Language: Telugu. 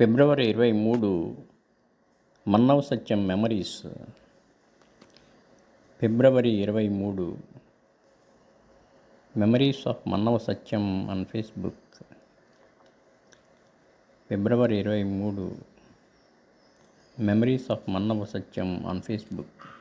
ఫిబ్రవరి ఇరవై మూడు మన్నవ సత్యం మెమరీస్. ఫిబ్రవరి ఇరవై మూడు memories of Mannava Satyam on Facebook. ఫిబ్రవరి ఇరవై మూడు memories of Mannava Satyam on Facebook.